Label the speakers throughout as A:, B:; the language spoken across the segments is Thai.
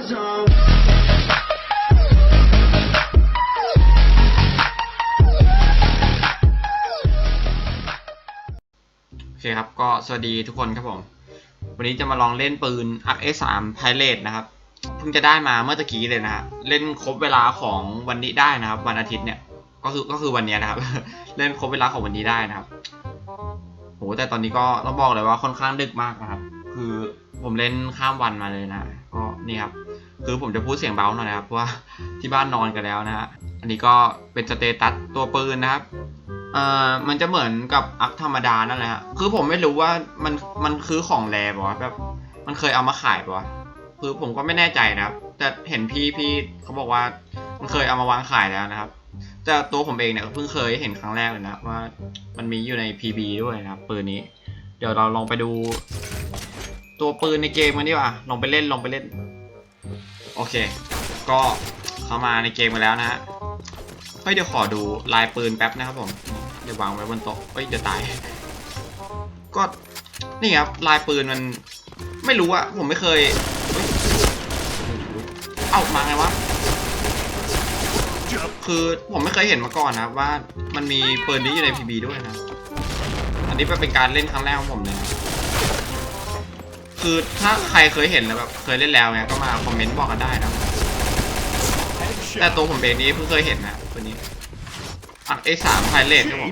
A: โอเคครับ ก็สวัสดีทุกคนครับผม วันนี้จะมาลองเล่นปืน a r k S3 Pilot นะครับ เพิ่งจะได้มาเมื่อตะกี้เลยนะฮะ เล่นครบเวลาของวันนี้ได้นะครับ วันอาทิตย์เนี่ย ก็คือก็คือวันนี้นะครับ เล่นครบเวลาของวันนี้ได้นะครับ โห แต่ตอนนี้ก็ต้องบอกเลยว่าค่อนข้างดึกมากนะครับ คือผมเล่นข้ามวันมาเลยนะ ก็นี่ครับ คือผมจะพูดเสียงเบาหน่อยนะครับว่าที่บ้านนอนกันแล้วนะฮะอันนี้ก็เป็นสเตตัสตัวปืนนะครับเอ่อมันจะเหมือนกับอักธรรมดานั่นแหละฮะคือผมไม่รู้ว่ามันมันคือของแรป่ะแบบมันเคยเอามาขายปะคือผมก็ไม่แน่ใจนะครับ แต่เห็นพี่พี่เขาบอกว่ามันเคยเอามาวางขายแล้วนะครับ แต่ตัวผมเองเนี่ยก็เพิ่งเคยเห็นครั้งแรกเลยนะว่ามันมีอยู่ใน PB ด้วยนะครับปืนนี้ เดี๋ยวเราลองไปดู ตัวปืนในเกมกันดีกว่าลองไปเล่นลองไปเล่น โอเค ก็เข้ามาในเกมมาแล้วนะฮะเฮ้ยเดี๋ยวขอดูลายปืนแป๊บนะครับผม เดี๋ยววางไว้บนโต๊ะเฮ้ยเดี๋ยวตาย ก็นี่ครับลายปืนมันไม่รู้อะผมไม่เคยเฮ้ยเอ้ามาไงวะ คือผมไม่เคยเห็นมาก่อนนะว่ามันมีปืนนี้อยู่ใน PB ด้วยนะ อันนี้เป็นการเล่นครั้งแรกของผมเลยนะ คือถ้าใครเคยเห็นแล้วแบบเคยเล่นแล้วเนี่ยก็มาคอมเมนต์บอกกันได้นะแต่ตัวผมเองนี้เพิ่งเคยเห็นนะตัวนี้อะไอสามไพเลทครับผม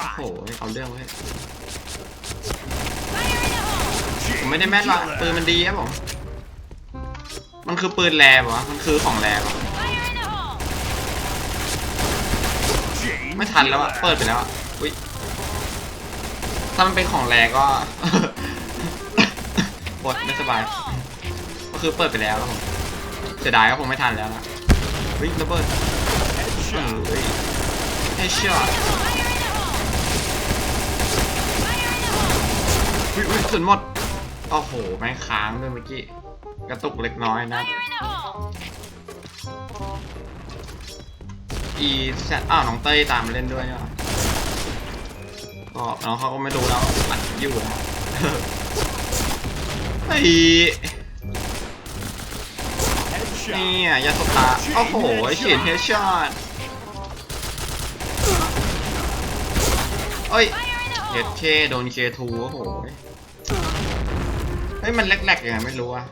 A: โอ้โหเอาเรื่องเว้ยผมไม่ได้แม่นหรอกปืนมันดีครับผมมันคือปืนแรปะมันคือของแรปะไม่ทันแล้วอะเปิดไปแล้วอะอุ้ยถ้ามันเป็นของแรก็ ดไม่สบาย ก็คือเปิดไปแล้วครับผมเสียดายก็คงไม่ทันแล้วนะเฮ้ยระเบิดเอ
B: Headshot.
A: อเฮ้ยเชื่ออุ้ยอุ้ยสุดหมดโอ้โหแม่งค้างด้วยเมื่อกี้ กระตุกเล็กน้อยนะอีแซดอ้าวน้องเต้ยตามมาเล่นด้วยเนี่ยก็น้องเขาก็ไม่รู้แล้วอัดอยู่นะ ไอ้
B: ย
A: นี่อะยาสตาโอ้โหเฉียนเฮดช็อตเอ้ยเย็ดเช่โดนเคทูโอ้โหเฮ้ยมันแหลกๆยังไงไม่รู้อะ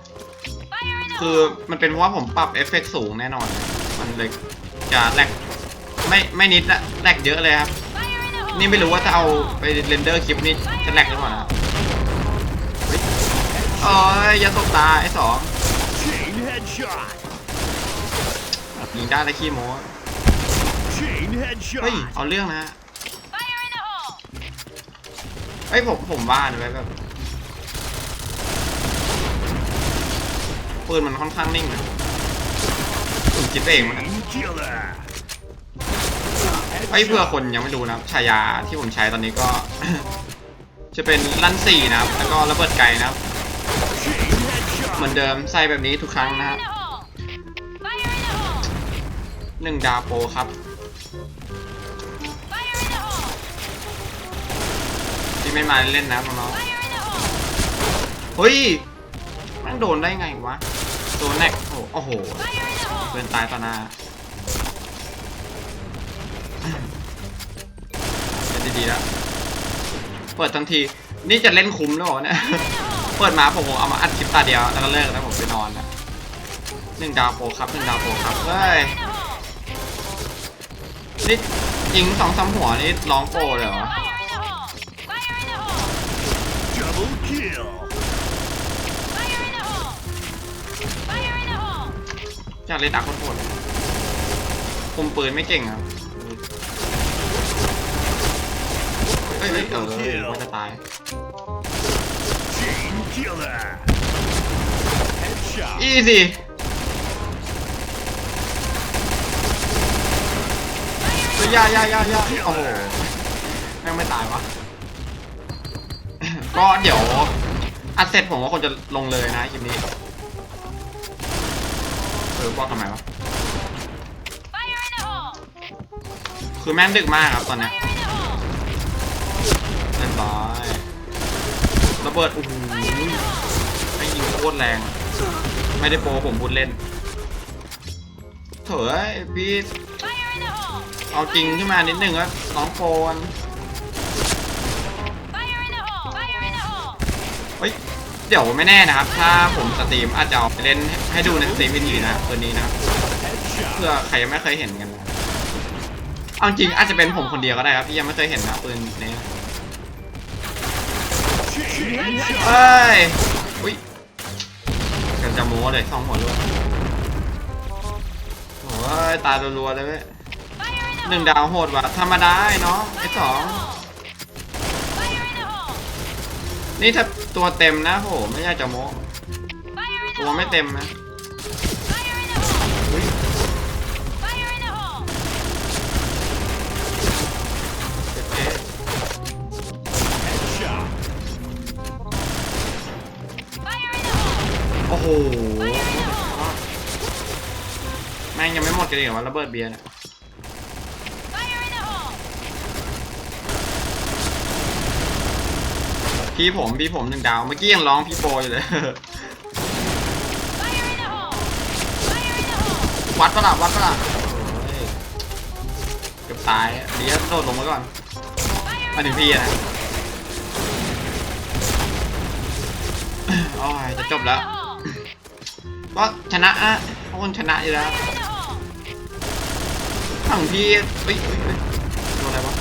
A: คือมันเป็นเพราะว่าผมปรับเอฟเฟกต์สูงแน่นอน มันเลยจะแหลกไม่ไม่นิดอะแหลกเยอะเลยครับ นี่ไม่รู้ว่าถ้าเอาไปเรนเดอร์คลิปนี่จะแหลกหรือเปล่านะ โอ้ยยาสตาร์ไอ้สองยิงได้แต่ขี้โม้เฮ้ยเอาเรื่องนะฮะเฮ้ยผมผมว่านะแบบปืนมันค่อนข้างนิ่งนะผมคิดไปเองมันนะ
B: Chain killer.
A: เฮ้เพื่อคนยังไม่รู้นะฉายาที่ผมใช้ตอนนี้ก็ จะเป็นลั่นสี่นะครับแล้วก็ระเบิดไกลนะครับ เหมือนเดิมใส่แบบนี้ทุกครั้งนะครับหนึ่งดาวโปรครับ ที่ไม่มาเล่นนะน้องๆเฮ้ยแม่งโดนได้ไงวะโดนแนกโอ้โอ้โหเกินตายต่อหน้าเป็นดีๆแล้วเปิดทันที นี่จะเล่นคุ้มแล้วเหรอเนี่ย เปิดมาผมคงเอามาอัดคลิปตาเดียวแล้วก็เลิกแล้วผมไปนอนนะหนึ่งดาวโปรครับหนึ่งดาวโปรครับเฮ้ยนี่ยิงสองสามหัวนี่ร้องโปรเลยเหรอ
B: Double kill.
A: อยากเล่นดักคนโหดเลยคุมปืนไม่เก่งครับเฮ้ยเฮ้ยเออมันจะตาย
B: Chain killer. Headshot.
A: อีสิเฮ้ยยายายายาโอ้โหแม่งไม่ตายวะ ก็เดี๋ยวอัดเสร็จผมก็คงจะลงเลยนะคลิปนี้ เออบอกทำไมวะคือแม่งดึกมากครับตอนเนี้ยเรียบร้อย ระเบิดโอ้โหไม่ยิงโคตรแรง ไม่ได้โปรผมพูดเล่นเถอะพี่เอาจริงขึ้นมานิดนึงว่าน้องโปนเฮ้ย เดี๋ยวไม่แน่นะครับ ถ้าผมสตรีมอาจจะเอาไปเล่นให้ดูในสตรีมวิธีนะตัวนี้นะเพื่อใครยังไม่เคยเห็นกันนะเอาจริงอาจจะเป็นผมคนเดียวก็ได้ครับที่ยังไม่เคยเห็นนะปืนนี้ เฮ้ยอุ้ยกันจะโม้เลยสองหัวรัวโอ้ยตายรัวๆเลยเว้ยหนึ่งดาวโหดว่ะธรรมดาไอ้เนาะไอ้สองนี่ถ้าตัวเต็มนะโหไม่อยากจะโม้ตัวไม่เต็มนะ อ้โหแม่งยังไม่หมดกันอีกเหรอวะระเบิดเบียร์เนี่ยพี่ผมพี่ผมหนึ่งดาวเมื่อกี้ยังร้องพี่โปอยู่เลย วัดปะล่ะวัดปะล่ะโอ้ยเกือบตายเดี๋ยวโดดลงไว้ก่อนมาถึงพี่นะโอ้ยจะจบแล้ว ก็ชนะอะเพราะคนชนะอยู่แล้วฝั่งพี่เฮ้ยโดนอะไรวะ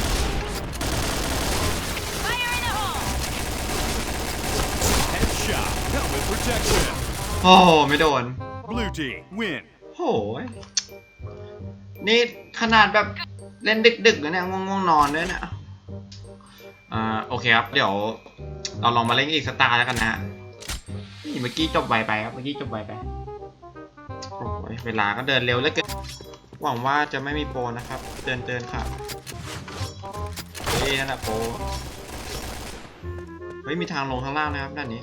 A: โอ้โหไม่โดน
B: Blue team win.
A: โอ้ยนี่ขนาดแบบเล่นดึกๆแล้วเนี่ยง่วงๆนอนด้วยเนี่ยอ่าโอเคครับ เดี๋ยวเราลองมาเล่นอีกสตาร์แล้วกันนะฮะนี่เมื่อกี้จบไวไปครับ เมื่อกี้จบไวไป เวลาก็เดินเร็วเหลือเกินหวังว่าจะไม่มีโปนะครับเตือนเตือนค่ะเฮ้นั่นแหละโปเฮ้ยมีทางลงข้างล่างนะครับด้านนี้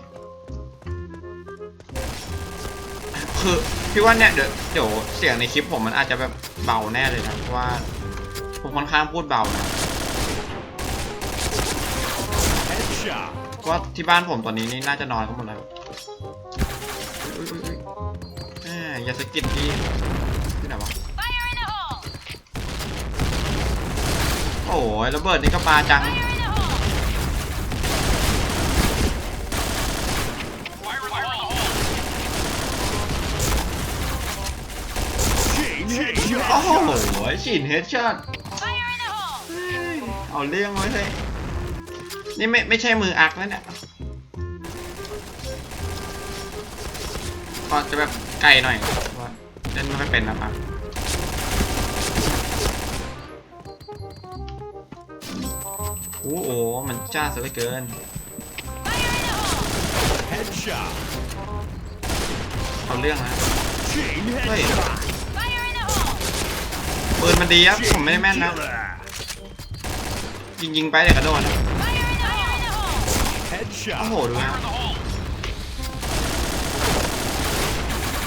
A: คือพี่ว่าเนี่ยเดี๋ยวเดี๋ยวเสียงในคลิปผมมันอาจจะแบบเบาแน่เลยนะเพราะว่าผมค่อนข้างพูดเบานะ
B: Headshot.
A: เพราะว่าที่บ้านผมตอนนี้นี่น่าจะนอนกันหมดแล้วอย่าสกิด พี่ที่ไหนวะ
C: Fire in the hole!
A: โอ้ยระเบิดนี่ก็ปาจัง
C: Fire in the hole!
B: Chain
A: โอ้โห
B: headshot.
A: ฉีดเฮดช็อต
C: Fire in the hole!
A: เอาเรื่องไว้เลยนี่ไม่ไม่ใช่มืออักแล้วเนี่ยก็จะแบบไกลหน่อยเพราะว่า เล่นไม่ค่อยเป็นนะครับโอ้โห มันจ้าซะเหลือเกิน
B: Headshot.
A: เอาเรื่องนะ
B: Chain headshot.
A: ปืนมันดีครับ ผมไม่ได้แม่นนะ ยิงยิงๆไปเดี๋ยวกระโดดนะ
C: Fire in the hole!
A: โอ้โหดูนะ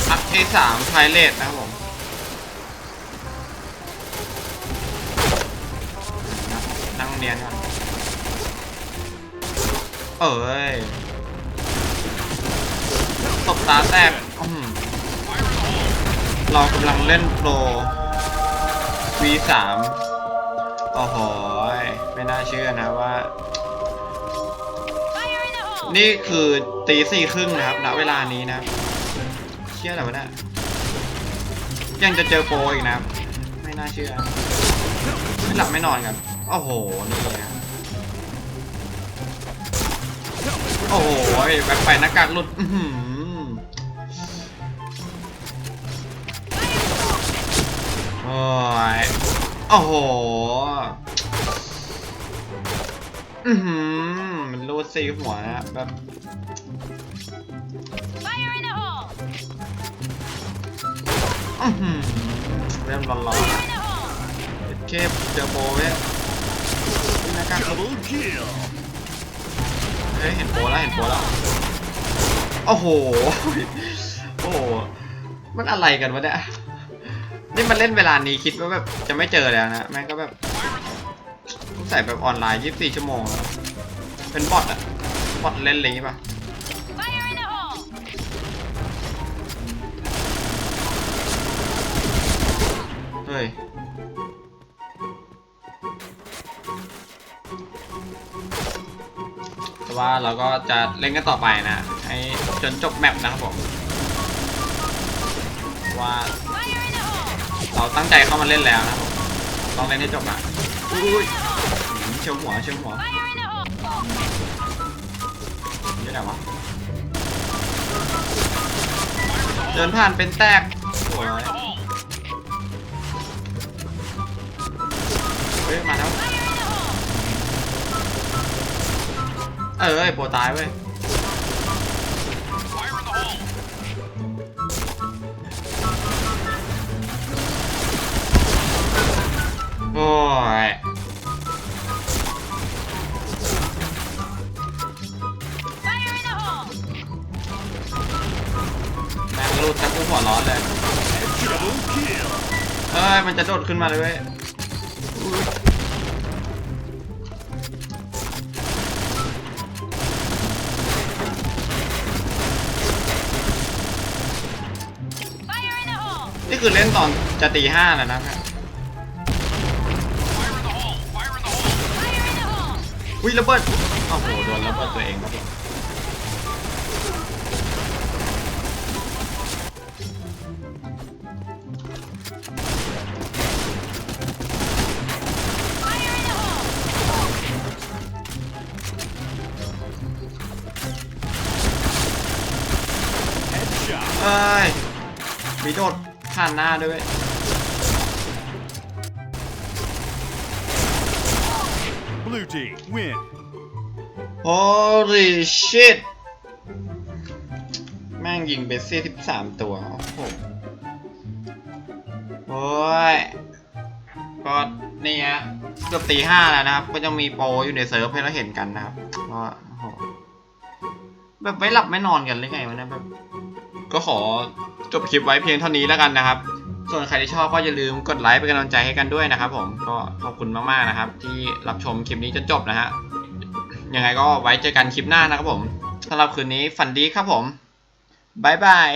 A: อัพ A3 ไพเรตนะครับผมนั่งเรียนกันเอ้ยตบตาแตกอื้อหือเรากำลังเล่นโปร V3 โอ้โหไม่น่าเชื่อนะว่า นี่คือตีสี่ครึ่งนะครับณเวลานี้นะครับ ชื่ออะไรวะเนี่ยยังจะเจอโปรอีกนะไม่น่าเชื่อไม่หลับไม่นอนกันโอ้โหนี่นะโอ้โหแบบไปหน้ากากหลุดอื้อหือโอ้ยโอ้โหอือหือมันรูดซีหัวนะแบบ เริ่มร้อน
C: Fire in the hole!
A: ๆเคปเจอโปรเว้ยนี่น้ากากหลุด
B: Double kill.
A: เฮ้ยเห็นโปรแล้วเห็นโปรแล้วโอ้โหโอ้โหมันอะไรกันวะเนี่ยนี่มันเล่นเวลานี้คิดว่าแบบจะไม่เจอแล้วนะแม่งก็แบบใส่แบบออนไลน์ 24 ชั่วโมงแล้วเป็นบอทอะบอทเล่นอะไรอย่างงี้ป่ะ ฮ้ยแต่ว่าเราก็จะเล่นกันต่อไปนะให้จนจบแมปนะครับผมว่าเราตั้งใจเข้ามาเล่นแล้วนะครับผมต้องเล่นให้จบอะอุ้ยเชียวหัวเชียวหัว
C: Fire in the hole!
A: นี่ไหนวะเดินผ่านเป็นแตกโอ้ย เฮ้ย มาแล้ว เออไอ้โปรตายเว้ยโอ้ยแม่งรูดแต่กูหัวร้อนเลย เอ้ย มันจะโดดขึ้นมาเลยเว้ย คือเล่นตอนจะตีห้าแล้วนะเนี่ย
C: Fire in the hole!
A: อุ้ยระเบิดโอ้โหโดนระเบิดตัวเองครับผมเอ้ยมีโดด ผ่านหน้าด้วยเวย
B: Blue team win.
A: Holy shit แม่งยิงเบสซี่สิบสามตัวโอ้โหโอ้ยก็นี่ฮะเกือบตีห้าแล้วนะครับ ก็จะมีโปรอยู่ในเซิร์ฟให้เราเห็นกันนะครับก็โอ้โหแบบไม่หลับไม่นอนกันเลยไงวะเนี่ยแบบ ก็ขอจบคลิปไว้เพียงเท่านี้แล้วกันนะครับ ส่วนใครที่ชอบก็อย่าลืมกดไลค์เป็นกำลังใจให้กันด้วยนะครับ ผมก็ขอบคุณมากๆนะครับ ที่รับชมคลิปนี้จนจบนะฮะยังไงก็ไว้เจอกันคลิปหน้านะครับผมสำหรับคืนนี้ฝันดีครับผมบายบาย